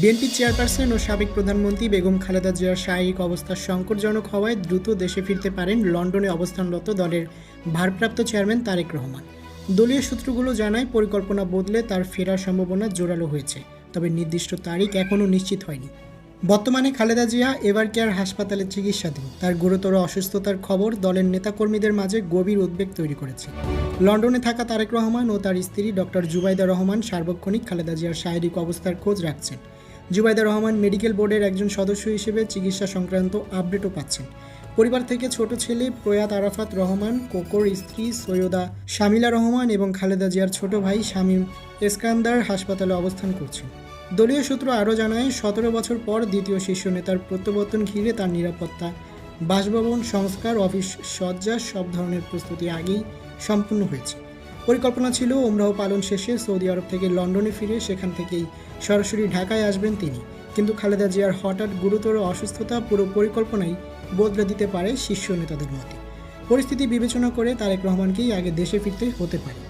BNP chairperson ও সাবেক প্রধানমন্ত্রী বেগম খালেদা জিয়ার শারীরিক অবস্থা সংকটজনক হওয়ায় দ্রুত দেশে ফিরতে পারেন লন্ডনে অবস্থানরত দলের ভারপ্রাপ্ত চেয়ারম্যান তারেক রহমান। দলীয় সূত্রগুলো জানায়, পরিকল্পনা বদলে তার ফেরার সম্ভাবনা জোরালো হয়েছে, তবে নির্দিষ্ট তারিখ এখনও নিশ্চিত হয়নি। বর্তমানে খালেদা জিয়া এভার কেয়ার হাসপাতালে চিকিৎসাধীন। তার গুরুতর অসুস্থতার খবর দলের নেতাকর্মীদের মাঝে গভীর উদ্বেগ তৈরি করেছে। লন্ডনে থাকা তারেক রহমান ও তার স্ত্রী ডক্টর জুবাইদা রহমান সার্বক্ষণিক খালেদা জিয়ার শারীরিক অবস্থার খোঁজ রাখছেন। জুবাইদা রহমান মেডিকেল বোর্ডের একজন সদস্য হিসেবে চিকিৎসা সংক্রান্ত আপডেটও পাচ্ছেন। পরিবার থেকে ছোট ছেলে প্রয়াত আরাফাত রহমান, কোকোর স্ত্রী সৈয়দা শামিলা রহমান এবং খালেদা জিয়ার ছোট ভাই শামীম এসকান্দার হাসপাতালে অবস্থান করছেন। দলীয় সূত্র আরও জানায়, সতেরো বছর পর দ্বিতীয় শীর্ষ নেতার প্রত্যাবর্তন ঘিরে তার নিরাপত্তা, বাসভবন, সংস্কার, অফিস সজ্জা সব ধরনের প্রস্তুতি আগেই সম্পূর্ণ হয়েছে। পরিকল্পনা ছিল ওমরাহ পালন শেষে সৌদি আরব থেকে লন্ডনে ফিরে সেখান থেকেই সরাসরি ঢাকায় আসবেন তিনি। কিন্তু খালেদা জিয়ার হঠাৎ গুরুতর অসুস্থতা পুরো পরিকল্পনাই বদলে দিতে পারে শীর্ষ নেতাদের মতে। পরিস্থিতি বিবেচনা করে তারেক রহমানকেই আগে দেশে ফিরতে হতে পারে।